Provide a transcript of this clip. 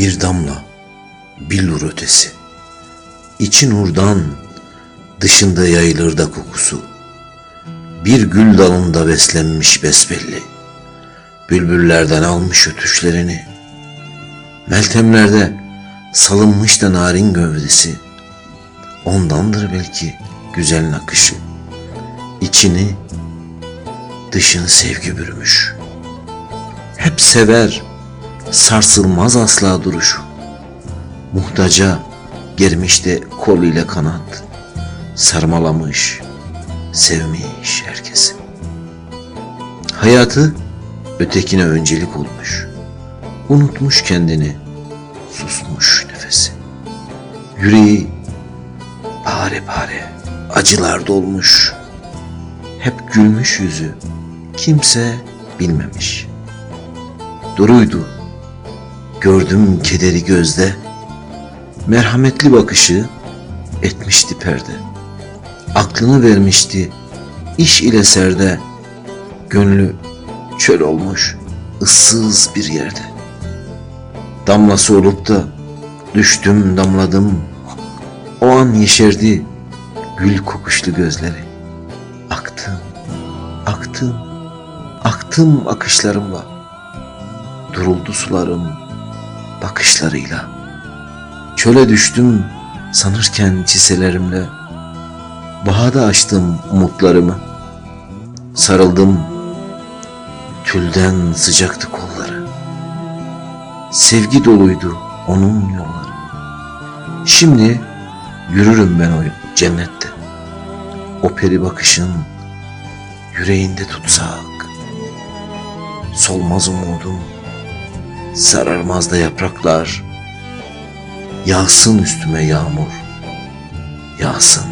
Bir damla, billur ötesi. İçi nurdan, dışında yayılır da kokusu. Bir gül dalında beslenmiş besbelli. Bülbüllerden almış ötüşlerini. Meltemlerde salınmış da narin gövdesi. Ondandır belki güzel nakışı. İçini, dışını sevgi bürümüş. Hep sever, sarsılmaz asla duruşu. Muhtaca germiş de kol ile kanat, sarmalamış, sevmiş herkesi. Hayatı ötekine öncelik olmuş. Unutmuş kendini, susmuş nefesi. Yüreği pare pare acılar dolmuş. Hep gülmüş yüzü, kimse bilmemiş. Duruydu, gördüm kederi gözde. Merhametli bakışı etmişti perde. Aklını vermişti iş ile serde. Gönlü çöl olmuş ıssız bir yerde. Damlası olup da düştüm damladım. O an yeşerdi gül kokuşlu gözleri. Aktım, aktım, aktım akışlarımla. Duruldu sularım bakışlarıyla. Çöle düştüm sanırken çiselerimle. Bahada açtım umutlarımı. Sarıldım tülden sıcaktı kolları. Sevgi doluydu onun yolları. Şimdi yürürüm ben o cennette. O peri bakışın yüreğinde tutsak. Solmaz umudum, sararmaz da yapraklar. Yağsın üstüme yağmur, yağsın.